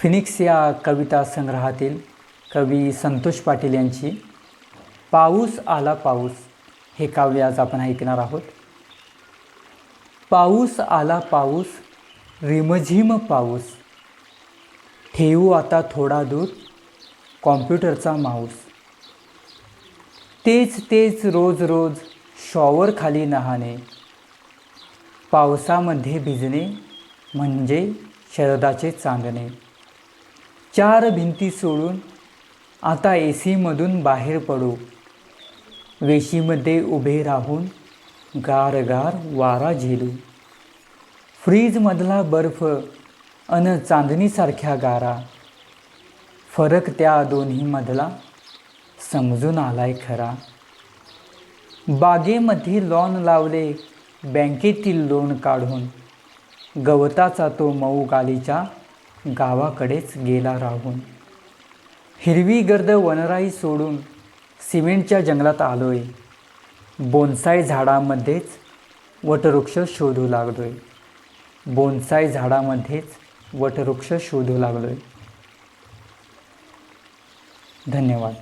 Phoenix या कविता संग्रहातील कवी संतोष पाटील यांची पाऊस आला पाऊस हे काव्य आज आपण ऐकणार आहोत. पाऊस आला पाऊस रिमझिम पाऊस. ठेवू आता थोडा दूर कॉम्प्युटरचा माऊस. तेच तेच रोज रोज शॉवर खाली नहाणे. पावसामध्ये भिजणे म्हणजे शरदाचे चांदणे. चार भिंती सोडून आता ए सीमधून बाहेर पडू. वेशीमध्ये उभे राहून गार गार वारा झेलू. फ्रीजमधला बर्फ अन चांदणीसारख्या गारा. फरक त्या दोन्हीमधला समजून आलाय खरा. बागेमध्ये लॉन लावले बँकेतील लोन काढून. गवताचा तो मऊ गालीच्या गावाकडेच गेला राहून. हिरवी गर्द वनराई सोडून सिमेंटच्या जंगलात आलोय. बोनसाय झाडामध्येच वटवृक्ष शोधू लागलोय. बोनसाय झाडामध्येच वटवृक्ष शोधू लागलोय. धन्यवाद.